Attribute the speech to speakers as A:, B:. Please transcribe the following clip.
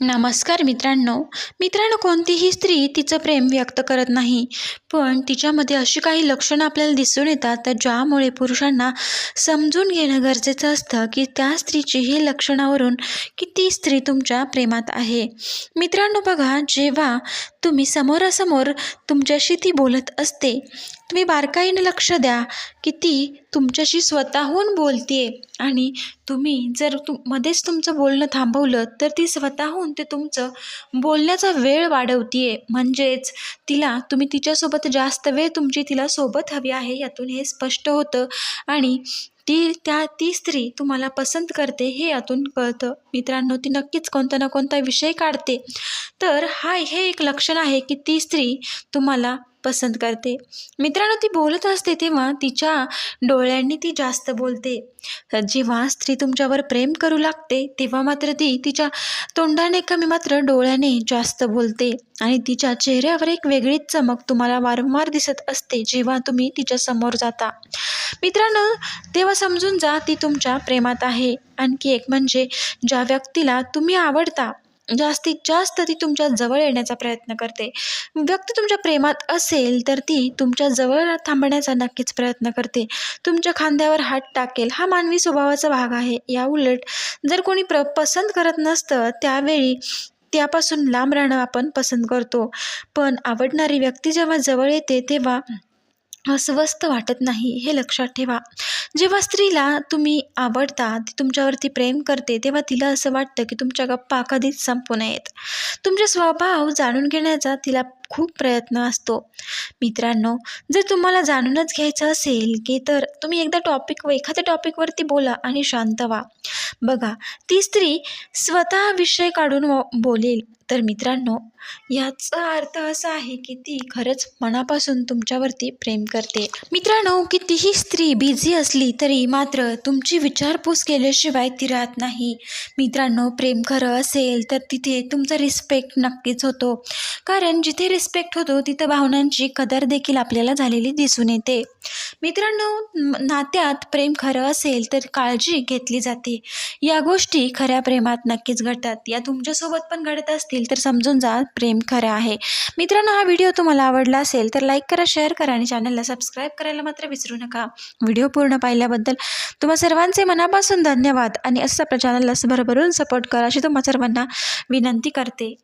A: नमस्कार मित्रांनो. मित्रांनो कोणतीही स्त्री तिचं प्रेम व्यक्त करत नाही. पण तिच्यामध्ये अशी काही लक्षणं आपल्याला दिसून येतात तर ज्यामुळे पुरुषांना समजून घेणं गरजेचं असतं की त्या स्त्रीची ही लक्षणावरून की ती स्त्री तुमच्या प्रेमात आहे. मित्रांनो बघा जेव्हा तुम्ही समोरासमोर तुमच्याशी ती बोलत असते तुम्ही बारकाईने लक्ष द्या की ती तुमच्याशी स्वतःहून बोलते आणि तुम्ही जर तु मध्येच तुमचं बोलणं थांबवलं तर ती स्वतःहून ते तुमचं बोलण्याचा वेळ वाढवते म्हणजेच तिला तुम्ही तिच्यासोबत जास्त वेळ तुमची तिला सोबत हवी आहे यातून हे स्पष्ट होतं. आणि ती त्या ती स्त्री तुम्हाला पसंत करते हे यातून कळतं. मित्रांनो ती नक्कीच कोणता ना कोणता विषय काढते. तर हा हे एक लक्षण आहे की ती स्त्री तुम्हाला पसंत करते. मित्रांनो ती बोलत असते तेव्हा तिच्या डोळ्यांनी ती जास्त बोलते. जेव्हा स्त्री तुमच्यावर प्रेम करू लागते तेव्हा मात्र ती तिच्या तोंडाने कमी मात्र डोळ्याने जास्त बोलते आणि तिच्या चेहऱ्यावर एक वेगळीच चमक तुम्हाला वारंवार दिसत असते जेव्हा तुम्ही तिच्या समोर जाता. मित्रांनो तेव्हा समजून जा ती तुमच्या प्रेमात आहे. आणखी एक म्हणजे ज्या व्यक्तीला तुम्ही आवडता जास्तीत जास्त ती तुमच्या जवळ येण्याचा प्रयत्न करते. व्यक्ती तुमच्या प्रेमात असेल तर ती तुमच्या जवळ थांबण्याचा नक्कीच प्रयत्न करते. तुमच्या खांद्यावर हात टाकेल हा मानवी स्वभावाचा भाग आहे. या उलट जर कोणी प्र पसंत करत नसतं त्यावेळी त्यापासून लांब राहणं आपण पसंत करतो. पण आवडणारी व्यक्ती जेव्हा जवळ येते तेव्हा अस्वस्थ वाटत नाही हे लक्षात ठेवा. जेव्हा स्त्रीला तुम्ही आवडता ती तुमच्यावरती प्रेम करते तेव्हा तिला असं वाटतं की तुमच्या गप्पा कधीच संपू नयेत. तुमचे स्वभाव जाणून घेण्याचा तिला खूप प्रयत्न असतो. मित्रांनो जर तुम्हाला जाणूनच घ्यायचं असेल की तर तुम्ही एकदा टॉपिक व एखाद्या टॉपिकवरती बोला आणि शांत व्हा. बघा ती स्त्री स्वतः विषय काढून बोलेल. तर मित्रांनो याचा अर्थ असा आहे की ती खरंच मनापासून तुमच्यावरती प्रेम करते. मित्रांनो कितीही स्त्री बिझी असली तरी मात्र तुमची विचारपूस केल्याशिवाय ती राहत नाही. मित्रांनो प्रेम खरं असेल तर तिथे तुमचा रिस्पेक्ट नक्कीच होतो. कारण जिथे रिस्पेक्ट होतो तिथं भावनांची कदर देखील आपल्याला झालेली दिसून येते. मित्रांनो नात्यात प्रेम खरं असेल तर काळजी घेतली जाते. या गोष्टी खऱ्या प्रेमात नक्कीच घडतात. या तुमच्यासोबत पण घडत असतील तर समजून जा. प्रेम खरं आहे. मित्रांनो हा व्हिडिओ तुम्हाला आवडला असेल तर लाईक करा शेअर करा आणि चॅनलला सबस्क्राईब करायला मात्र विसरू नका. व्हिडिओ पूर्ण पाहिल्याबद्दल तुम्हा सर्वांचे मनापासून धन्यवाद आणि असं आपल्या चॅनलला भरभरून सपोर्ट करा अशी तुम्हा सर्वांना विनंती करते.